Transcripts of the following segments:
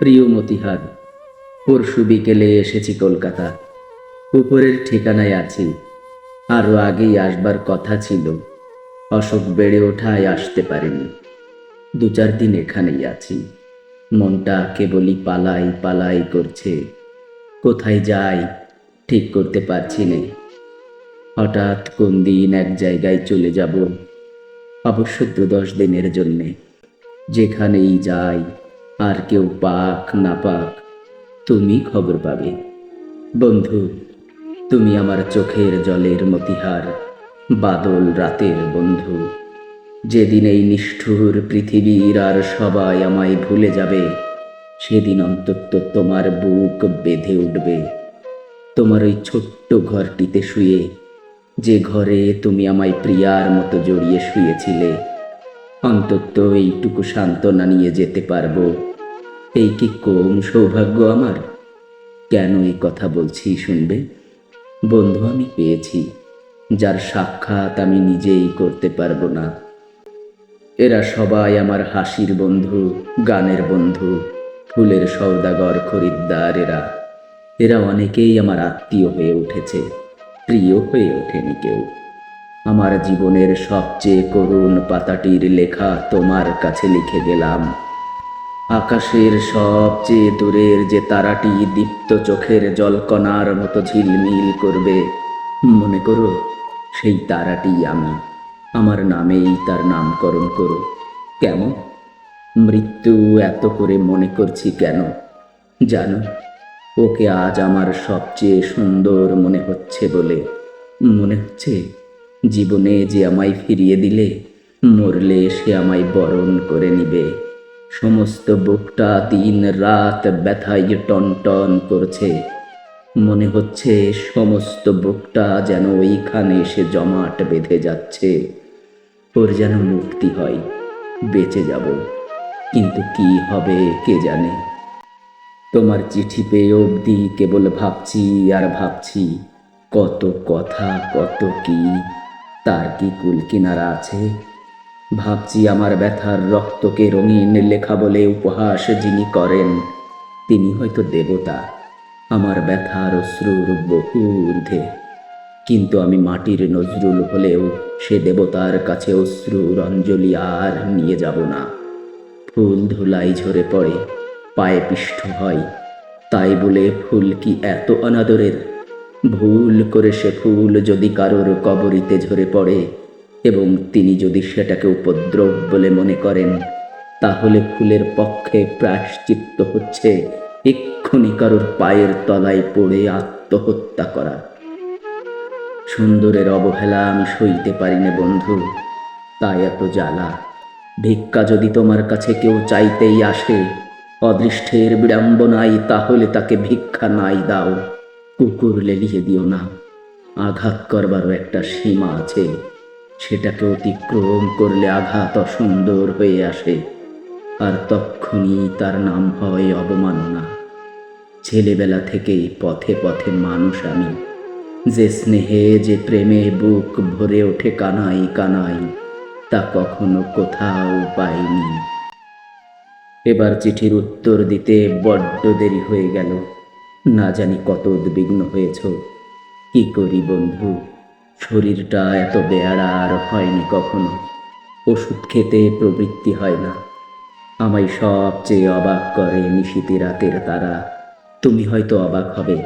প্রিয় মতিহার, পরশু বিকেলে এসেছি কলকাতা। উপরের ঠিকানায় আছি। আরও আগেই আসবার কথা ছিল। অসুখ বেড়ে ওঠায় আসতে পারিনি। দু চার দিন এখানেই আছি। মনটা কেবলই পালাই পালাই করছে। কোথায় যাই ঠিক করতে পারছি না। হঠাৎ কোন দিন এক জায়গায় চলে যাব। অবশ্য দু দশ দিনের জন্যে। যেখানেই যাই আর কেউ পাক না পাক, তুমি খবর পাবে। বন্ধু, তুমি আমার চোখের জলের মতিহার, বাদল রাতের বন্ধু। যেদিন এই নিষ্ঠুর পৃথিবীর আর সবাই আমায় ভুলে যাবে, সেদিন অন্তত তোমার বুক বেঁধে উঠবে। তোমার ওই ছোট্ট ঘরটিতে শুয়ে, যে ঘরে তুমি আমায় প্রিয়ার মতো জড়িয়ে শুয়েছিলে, অন্তত এইটুকু সান্ত্বনা নিয়ে যেতে পারব। এই কি কম সৌভাগ্য আমার? কেন এই কথা বলছি শুনবে? বন্ধু আমি পেয়েছি, যার সাক্ষাৎ আমি নিজেই করতে পারব না। এরা সবাই আমার হাসির বন্ধু, গানের বন্ধু, ফুলের সৌদাগর খরিদ্দার এরা। এরা অনেকেই আমার আত্মীয় হয়ে উঠেছে, প্রিয় হয়ে ওঠেনি কেউ। আমার জীবনের সবচেয়ে করুণ পাতাটির লেখা তোমার কাছে লিখে গেলাম। আকাশের সবচেয়ে দূরের যে তারাটি দীপ্ত চোখের জলকণার মতো ঝিলমিল করবে। মনে করো, সেই তারাটি আমি। আমার নামেই তার নামকরণ করো। কেমন? মৃত্যু এত করে মনে করছি কেন? জানো, ওকে আজ আমার সবচেয়ে সুন্দর মনে হচ্ছে বলে। মনে হচ্ছে, জীবনে যে আমায় ফিরিয়ে দিলে, মরলে সে আমায় বরণ করে নিবে। সমস্ত বুকটা দিন রাত ব্যথায় টন টন করছে। মনে হচ্ছে সমস্ত বুকটা যেন ওইখানে এসে জমাট বেঁধে যাচ্ছে। ওর যেন মুক্তি হয়, বেঁচে যাব। কিন্তু কি হবে কে জানে? তোমার চিঠি পেয়ে অবধি কেবল ভাবছি আর ভাবছি, কত কথা, কত কি, তার কি কুল কিনারা আছে? ভাবছি আমার ব্যথার রক্তকে রঙিন লেখা বলে উপহাস যিনি করেন, তিনি হয়তো দেবতা। আমার ব্যথার অশ্রুর বহু ঊর্ধ্বে। কিন্তু আমি মাটির নজরুল হলেও সে দেবতার কাছে অশ্রুর অঞ্জলি আর নিয়ে যাব না। ফুল ধুলাই ঝরে পড়ে, পায়ে পিষ্ঠ হয়। তাই বলে ফুল কি এত অনাদরের? ভুল করে সে ফুল যদি কারোর কবরিতে ঝরে পড়ে এবং তিনি যদি সেটাকে উপদ্রব বলে মনে করেন, তাহলে ফুলের পক্ষে প্রায়শ্চিত্ত হচ্ছে এক্ষুনি কারোর পায়ের তলায় পড়ে আত্মহত্যা করা। সুন্দরের অবহেলা আমি সইতে পারি না বন্ধু তাই এত জ্বালা। ভিক্ষা যদি তোমার কাছে কেউ চাইতেই আসে, অদৃষ্টের বিড়ম্বনাই তাহলে তাকে ভিক্ষা নাই দাও। কুকুর লেলিয়ে দিও না। আঘাত করবারও একটা সীমা আছে। সেটাকে অতিক্রম করলে আঘাত অসুন্দর হয়ে আসে। আর তক্ষুনি তার নাম হয় অবমাননা। ছেলেবেলা থেকেই পথে পথে মানুষ আমি। যে স্নেহে, যে প্রেমে বুক ভরে ওঠে কানাই কানাই, তা কখনো কোথাও পাইনি। এবার চিঠির উত্তর দিতে বড্ড দেরি হয়ে গেল। না জানি কত উদ্বিগ্ন হয়েছ। কি করি বন্ধু? শরীরটা এত বেয়ারা আর হয়নি কখনো। ওষুধ খেতে প্রবৃত্তি হয় না। আমায় সবচেয়ে অবাক করে নিশীতে রাতের তারা। তুমি হয়তো অবাক হবে।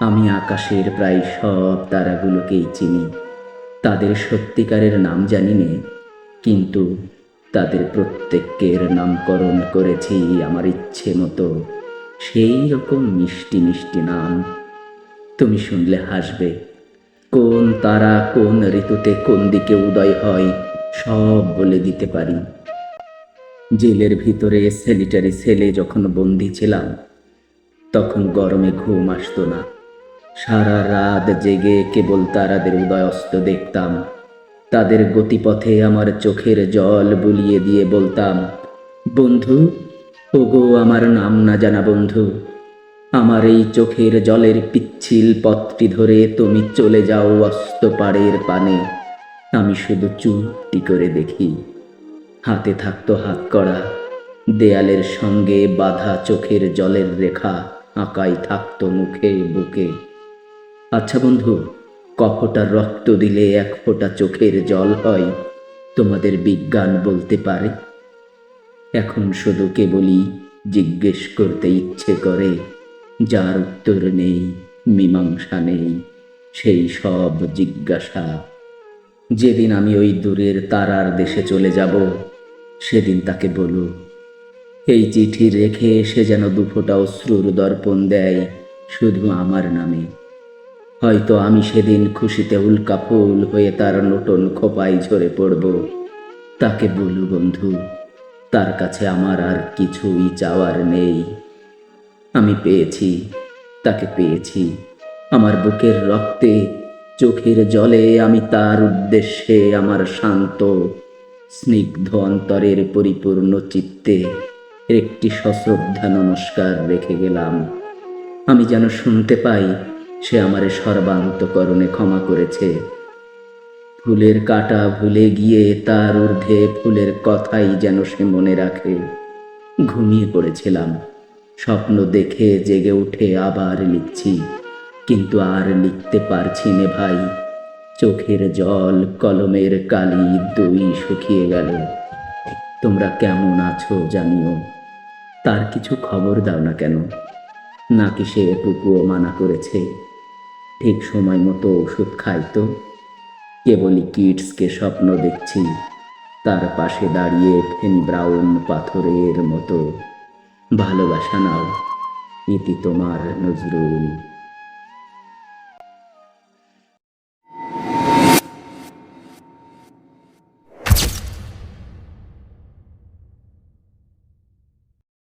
আমি আকাশের প্রায় সব তারাগুলোকেই চিনি। তাদের সত্যিকারের নাম জানি নে কিন্তু তাদের প্রত্যেকের নামকরণ করেছি আমার ইচ্ছে মতো। সেই রকম মিষ্টি মিষ্টি নাম। তুমি শুনলে হাসবে। কোন তারা কোন ঋতুতে কোন দিকে উদয় হয়, সব বলে দিতে পারি। জেলের ভিতরে সেলিটারি সেলে যখন বন্দি ছিলাম, তখন গরমে ঘুম আসতো না। সারা রাত জেগে কেবল তারাদের উদয় অস্ত দেখতাম। তাদের গতিপথে আমার চোখের জল বুলিয়ে দিয়ে বলতাম, বন্ধু, ওগো আমার নাম না জানা বন্ধু আমার এই চোখের জলের পিচ্ছিল পথটি ধরে তুমি চলে যাও অস্ত পাড়ের পানে। আমি শুধু চুপটি করে দেখি। হাতে থাকতো হাত করা। দেয়ালের সঙ্গে বাঁধা চোখের জলের রেখা আঁকাই থাকতো মুখে বুকে। আচ্ছা বন্ধু, কফোটা রক্ত দিলে এক ফোঁটা চোখের জল হয়, তোমাদের বিজ্ঞান বলতে পারে? এখন শুধু কেবলই জিজ্ঞেস করতে ইচ্ছে করে। যার উত্তর নেই, মীমাংসা নেই, সেই সব জিজ্ঞাসা। যেদিন আমি ওই দূরের তারার দেশে চলে যাব, সেদিন তাকে বলো, এই চিঠি রেখে সে যেন দুফোটা অশ্রুর দর্পণ দেয় শুধু আমার নামে। হয়তো আমি সেদিন খুশিতে উল্কা ফুল হয়ে তার নতুন খোপায় ঝরে পড়ব। তাকে বলু বন্ধু, তার কাছে আমার আর কিছুই চাওয়ার নেই। আমি পেয়েছি, তাকে পেয়েছি। আমার বুকের রক্তে, চোখের জলে আমি তার উদ্দেশ্যে আমার শান্ত, স্নিগ্ধ অন্তরের পরিপূর্ণ চিত্তে একটি সশ্রদ্ধা নমস্কার রেখে গেলাম। আমি যেন শুনতে পাই, সে আমারে সর্বান্তকরণে ক্ষমা করেছে। ফুলের কাটা ভুলে গিয়ে তার ঊর্ধ্বে ফুলের কথাই যেন সে মনে রাখে। ঘুমিয়ে পড়েছিলাম। স্বপ্ন দেখে জেগে উঠে আবার লিখছি। কিন্তু আর লিখতে পারছি নে ভাই। চোখের জল কলমের কালি দুই শুকিয়ে গেল। তোমরা কেমন আছো জানিও। তার কিছু খবর দাও না কেন? নাকি সে টুকুও মানা করেছে? ঠিক সময় মতো ওষুধ খাই তো। কেবলই কিডসকে স্বপ্ন দেখছি। তার পাশে দাঁড়িয়ে ফেন ব্রাউন পাথরের মতো। ভালোবাসা নাও। ইতি তোমার নজরুল।